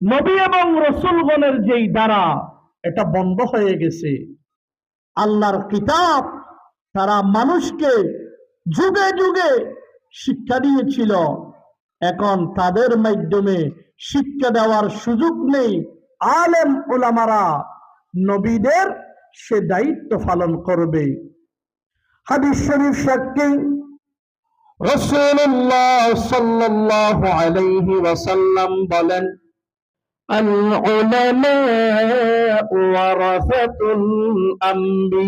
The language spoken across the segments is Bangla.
নবী এবং রসুলগণের যেই দ্বারা এটা বন্ধ হয়ে গেছে, আল্লাহর কিতাব তারা মানুষকে যুগে যুগে শিক্ষা দিয়েছিল। এখন তাদের মাধ্যমে শিক্ষা দেওয়ার সুযোগ নেই। আলেম ওলামারা নবীদের সে দায়িত্ব পালন করবে। হাদিস শরীফ সাক্ষী রসুল্লাহ সাল্লাহ আলাইহি বলেন العلماء ورثة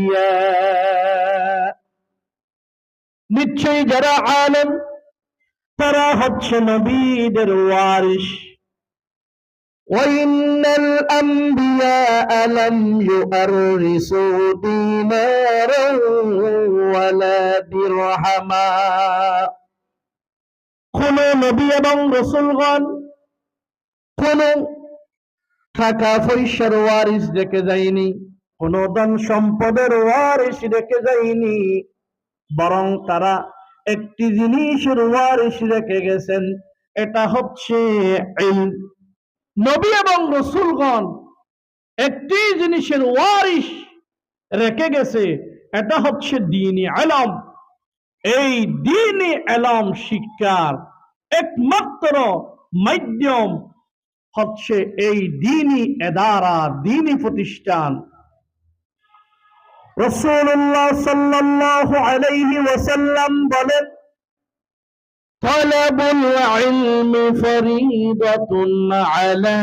الأنبياء নিশ্চয়ই যারা আলেম তারা হচ্ছে নবীদের ওয়ারিশ وإن الأنبياء لم يؤرسوا دينارا ولا درهما কোন নবী এবং রসুলগণ কোন টাকা পয়সার ওয়ারিস রেখে যায়নি। কোন ধন সম্পদের ওয়ারিস রেখে যায়নি। বরং তারা একটি জিনিসের ওয়ারিস রেখে গেছেন, এটা হচ্ছে। নবী এবং রসুলগণ একটি জিনিসের ওয়ারিস রেখে গেছে, এটা হচ্ছে দিনী আলম। এই দিনী আলম শিক্ষার একমাত্র মাধ্যম হচ্ছে এই দিনী এদারা দিনী প্রতিষ্ঠান রসুল্লাহ সাল্লাল্লাহু আলাইহি ওয়াসাল্লাম বলেন طلب العلم فريضة على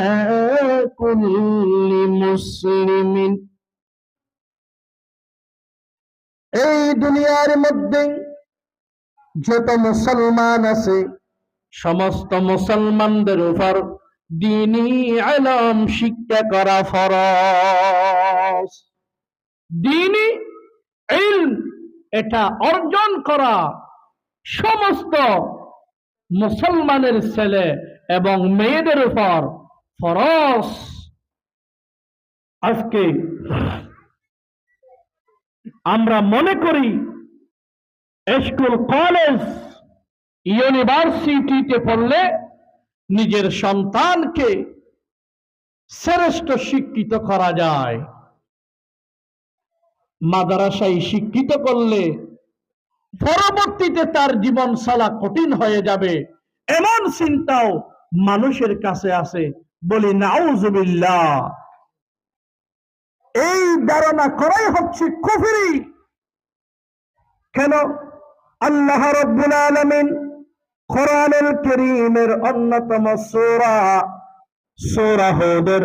كل مسلم এই দুনিয়ার মধ্যে যত মুসলমান আছে সমস্ত মুসলমানদের উপর দিনী আলম শিক্ষা করা ফরজ। দিনী এটা অর্জন করা সমস্ত মুসলমানের ছেলে এবং মেয়েদের উপর ফরজ। আজকে আমরা মনে করি, স্কুল, কলেজ, ইউনিভার্সিটিতে পড়লে নিজের সন্তানকে শ্রেষ্ঠ শিক্ষিত করা যায়। মাদ্রাসায় শিক্ষিত করলে পরবর্তীতে তার জীবন চলা কঠিন হয়ে যাবে। এমন চিন্তাও মানুষের কাছে আছে। বলি, নাউজুবিল্লাহ। এই ধারণা করাই হচ্ছে কুফরি। কেন? আল্লাহ রব্বুল আলামিন কোরআনুল করিমের অন্যতম সূরা সূরা হুদের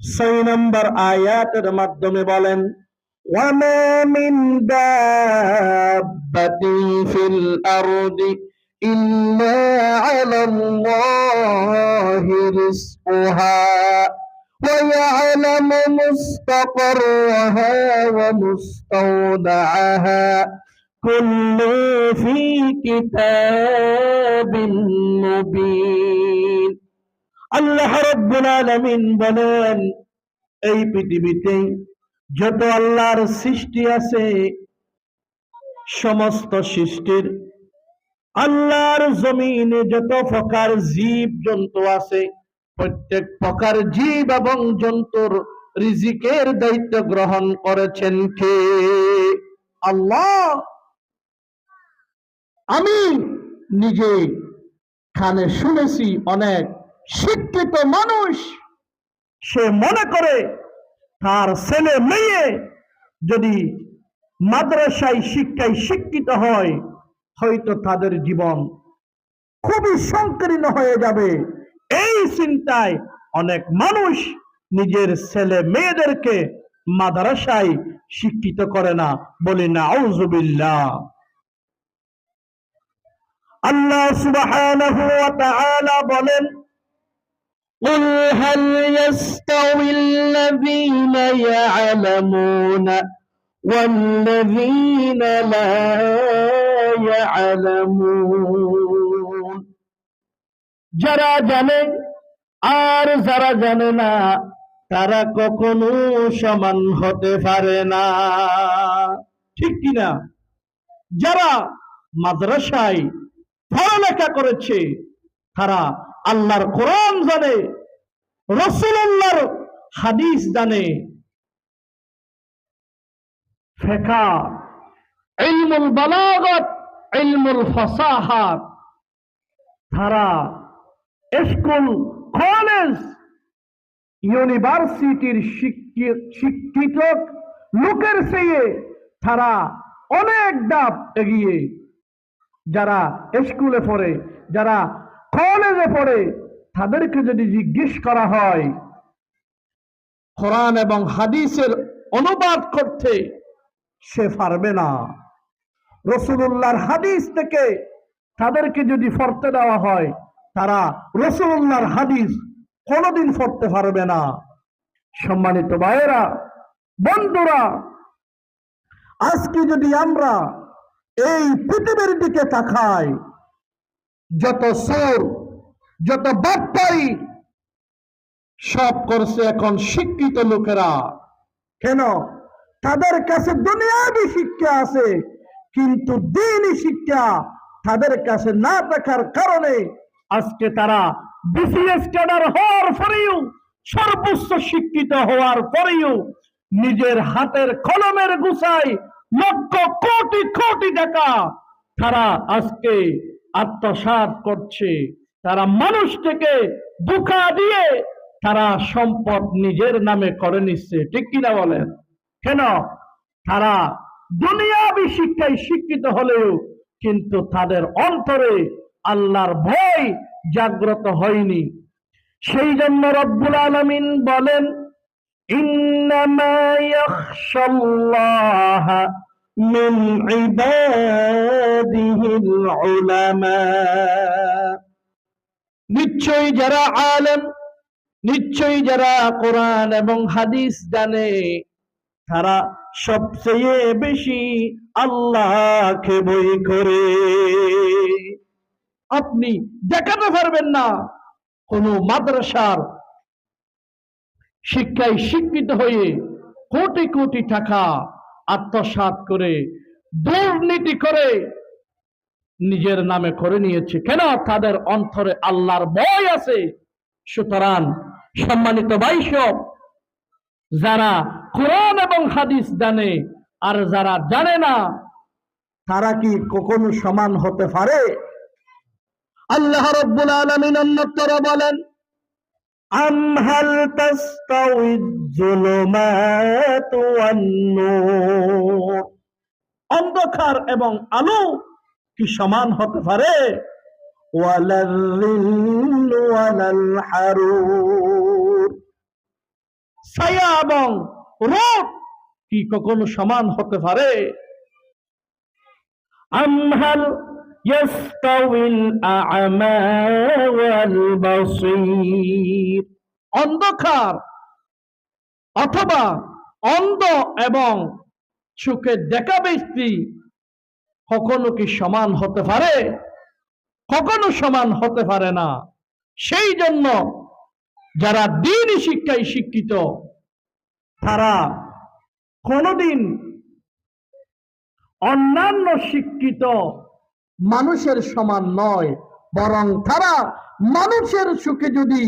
6 নম্বর আয়াতের মাধ্যমে বলেন وما من دابة في الأرض إلا على الله رزقها ويعلم مستقرها ومستودعها كل في كتاب مبين আল্লাহ রব্বুল আলামিন বলেন এই পৃথিবীতে যত আল্লাহর সৃষ্টি আছে সমস্ত সৃষ্টির আল্লাহর জমিনে যত প্রকার জীব জন্তু আছে প্রত্যেক প্রকার জীব এবং জন্তুর রিজিকের দায়িত্ব গ্রহণ করেছেন কে আল্লাহ আমি নিজে খানে শুনেছি অনেক শিক্ষিত মানুষ। সে মনে করে তার ছেলে মেয়ে যদি মাদ্রাসায় শিক্ষায় শিক্ষিত হয়, হয়তো তাদের জীবন খুবই সংকীর্ণ হয়ে যাবে। এই চিন্তায় অনেক মানুষ নিজের ছেলে মেয়েদেরকে মাদ্রাসায় শিক্ষিত করে না। বলি না আউজুবিল্লাহ আল্লাহ সুবহানাহু ওয়া তাআলা বলেন قل هل يستوي الذين يعلمون والذين لا يعلمون যারা জানে আর যারা জানে না তারা কখনো সমান হতে পারে না ঠিক কিনা যারা মাদ্রাসায় পড়ালেখা করেছে, তারা আল্লাহর কোরআন জানে রসুল্লাহর হাদিস জানে। ফেকা বালাগত ফসাহাত। তারা স্কুল কলেজ, ইউনিভার্সিটির শিক্ষি- শিক্ষিত লোকের চেয়ে তারা অনেক ডাব এগিয়ে যারা স্কুলে পড়ে, যারা কলেজে পড়ে, তাদেরকে যদি জিজ্ঞেস করা হয়, কোরআন এবং হাদিসের অনুবাদ করতে, সে পারবে না। রসুল্লাহর হাদিস থেকে তাদেরকে যদি পড়তে দেওয়া হয়, তারা রসুল্লাহর হাদিস কোনোদিন পড়তে পারবে না। সম্মানিত ভাইয়েরা, বন্ধুরা, আজকে যদি আমরা এই পৃথিবীর দিকে তাকাই। যত সোর যত বাপ্পাই সব করছে এখন শিক্ষিত লোকেরা। কেন? তাদের কাছে দুনিয়াবি শিক্ষা আছে, কিন্তু দিনই শিক্ষা তাদের কাছে না থাকার কারণে আজকে তারা বিসিএস ক্যাডার হওয়ার পরেও, সর্বোচ্চ শিক্ষিত হওয়ার পরেও, নিজের হাতের কলমের গুছাই লক্ষ কোটি কোটি টাকা তারা আজকে আত্মসাৎ করছে। তারা মানুষ থেকে ধোঁকা দিয়ে তারা সম্পদ নিজের নামে করে নিচ্ছে। ঠিক কিনা বলেন? কেন? তারা দুনিয়াবি শিক্ষায় শিক্ষিত হলেও কিন্তু তাদের অন্তরে আল্লাহর ভয় জাগ্রত হয়নি। সেই জন্য রব্বুল আলমিন বলেন إنما يخشى الله من عباده العلماء নিশ্চয়ই যারা আলেম নিশ্চয়ই যারা কোরআন এবং হাদিস জানে তারা সবচেয়ে বেশি আল্লাহকে বই করে আপনি দেখাতে পারবেন না কোন মাদ্রাসার শিক্ষায় শিক্ষিত হয়ে কোটি কোটি টাকা আত্মসাৎ করে, দুর্নীতি করে নিজের নামে করে নিয়েছে। কেন? তাদের অন্তরে আল্লাহর বয় আছে। সুতরাং সম্মানিত বাইশব যারা কোরআন এবং হাদিস জানে আর যারা জানে না, তারা কি কখনো সমান হতে পারে? আল্লাহ রব্বুল আলমিন অন্যতর বলেন أم هل تستوي الظلمات والنور অন্ধকার এবং আলো কি সমান হতে পারে ولا الظل ولا الحرور ছায়া এবং রোদ কি কখনো সমান হতে পারে أم অন্ধকার অথবা অন্ধ এবং চোখে দেখা ব্যক্তি কখনো কি সমান হতে পারে? কখনো সমান হতে পারে না। সেই জন্য যারা দিন শিক্ষায় শিক্ষিত, তারা কোনোদিন অন্যান্য শিক্ষিত মানুষের সমান নয়, বরং তারা মানুষের সুখে যদি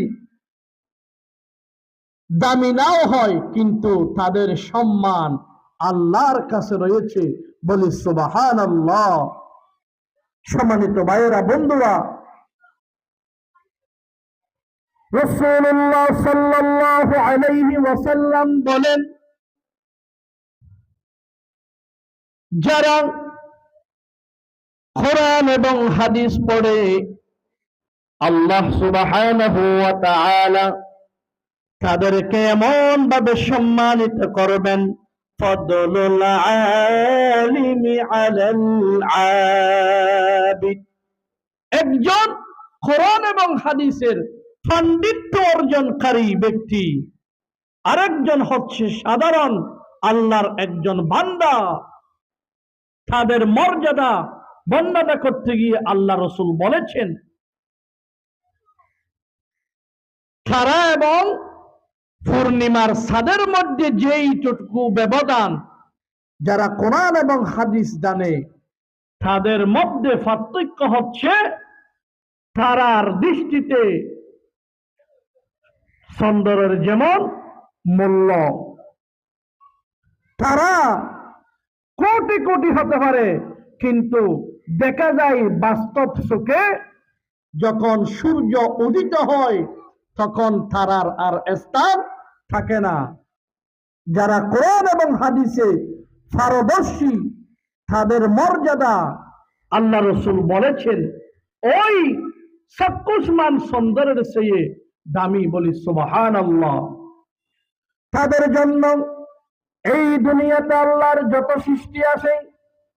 দামি নাও হয়, কিন্তু তাদের সম্মান আল্লাহর কাছে রয়েছে। বলি সুবাহান আল্লাহ সম্মানিত ভাইয়েরা, বন্ধুরা যারা কোরআন এবং হাদিস পড়ে আল্লাহ তাআলা তাদেরকে এমন ভাবে সম্মানিত করবেন একজন কোরআন এবং হাদিসের পাণ্ডিত্য অর্জনকারী ব্যক্তি, আরেকজন হচ্ছে সাধারণ আল্লাহর একজন বান্দা। তাদের মর্যাদা বর্ণনা করতে গিয়ে আল্লাহ রসুল বলেছেন তারা এবং পূর্ণিমার সাদের মধ্যে যেই যেইটুকু ব্যবধান, যারা কোরআন এবং হাদিস জানে, তাদের মধ্যে পার্থক্য হচ্ছে তারার দৃষ্টিতে সুন্দরের যেমন মূল্য। তারা কোটি কোটি হতে পারে, কিন্তু দেখা যায় বাস্তব সুখে যখন সূর্য উদিত হয়, তখন তারার আর স্থান থাকে না। যারা কোরআন এবং হাদিসে পারদর্শী, তাদের মর্যাদা আল্লাহ রসুল বলেছেন, ওই চাক্ষুষমান সুন্দরের চেয়ে দামি বলি সুবাহান আল্লাহ তাদের জন্য এই দুনিয়াতে আল্লাহর যত সৃষ্টি আছে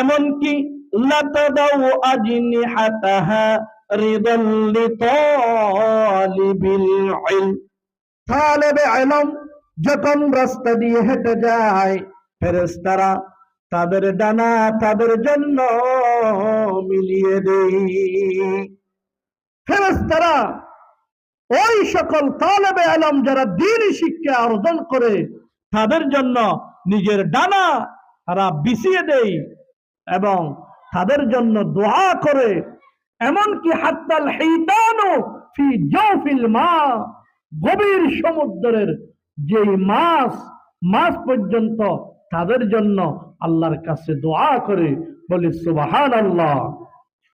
এমনকি যখন রাস্তা দিয়ে হেঁটে যায়, ফেরেশতারা তাদের ডানা তাদের জন্য মিলিয়ে দেই ওই সকল তালেবে আলম যারা দিন শিক্ষা অর্জন করে, তাদের জন্য নিজের ডানা তারা বিছিয়ে দেই এবং তাদের জন্য দোয়া করে, এমনকি হাত্তাল হেইতানো ফি জৌফিল মা, গভীর সমুদ্রের যেই মাছ মাছ পর্যন্ত তাদের জন্য আল্লাহর কাছে দোয়া করে, বলি সুবাহান আল্লাহ